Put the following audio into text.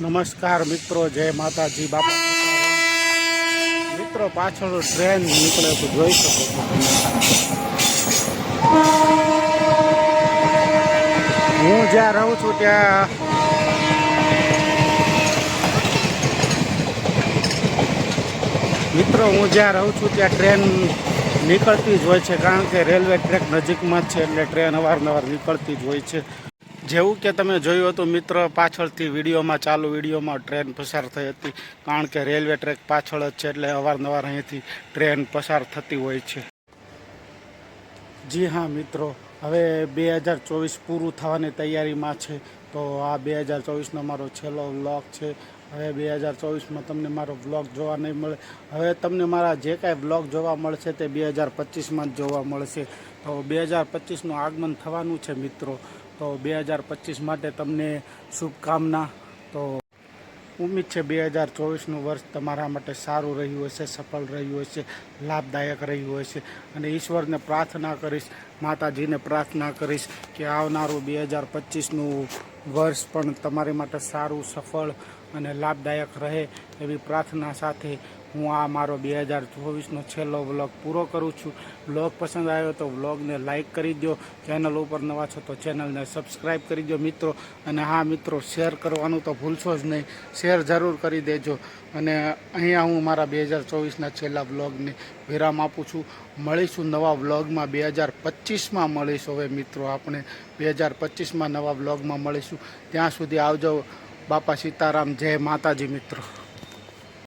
નમસ્કાર મિત્રો, જય માતાજી, બાપા મિત્રો, પાછળ ટ્રેન નીકળે તો જોઈ શકો છો હું જ્યાં રહું છું ત્યાં મિત્રો, હું જ્યાં રહું છું ત્યાં ટ્રેન નીકળતી જ હોય છે, કારણ કે રેલવે ટ્રેક નજીકમાં જ છે, એટલે ટ્રેન અવારનવાર નીકળતી જ હોય છે. જેવું કે તમે જોયું હતું, મિત્ર પાછળથી વિડીયોમાં, ચાલુ વિડીયોમાં ટ્રેન પસાર થઈ હતી. કારણ કે રેલવે ટ્રેક પાછળ જ છે, એટલે અવારનવાર અહીંથી ટ્રેન પસાર થતી હોય છે. જી હા, મિત્રો. હવે બે હજાર ચોવીસ પૂરું થવાની તૈયારીમાં છે. તો આ બે હજાર ચોવીસનો મારો છેલ્લો વ્લોગ છે. હવે બે હજાર ચોવીસમાં તમને મારો વ્લોગ જોવા નહીં મળે. હવે તમને મારા જે કાંઈ વ્લોગ જોવા મળશે તે બે હજાર પચીસમાં જ જોવા મળશે. તો બે હજાર પચીસનું આગમન થવાનું છે, મિત્રો. તો બે હજાર પચીસ માટે તમને શુભકામના. તો ઉમ્મીદ છે બે હજાર ચોવીસનું વર્ષ તમારા માટે સારું રહ્યું હશે, સફળ રહ્યું હશે, લાભદાયક રહ્યું હશે. અને ઈશ્વરને પ્રાર્થના કરીશ, માતાજીને પ્રાર્થના કરીશ કે આવનારું બે હજાર પચીસનું વર્ષ પણ તમારી માટે સારું, સફળ અને લાભદાયક રહે એવી પ્રાર્થના સાથે હું આ મારો બે હજાર ચોવીસનો છેલ્લો વ્લોગ પૂરો કરું છું. વ્લોગ પસંદ આવ્યો તો વ્લોગને લાઇક કરી દો ચેનલ ઉપર નવા છો તો ચેનલને સબસ્ક્રાઈબ કરી દો મિત્રો. અને હા મિત્રો, શેર કરવાનું તો ભૂલશો જ નહીં. શેર જરૂર કરી દેજો. અને અહીંયા હું મારા બે હજાર ચોવીસના છેલ્લા વ્લોગને વિરામ આપું છું. મળીશું નવા વ્લોગમાં. બે હજાર પચીસમાં મળીશું હવે મિત્રો આપણે. બે હજાર પચીસમાં નવા વ્લોગમાં મળીશું. ત્યાં સુધી આવજો. બાપા સીતારામ. જય માતાજી મિત્રો.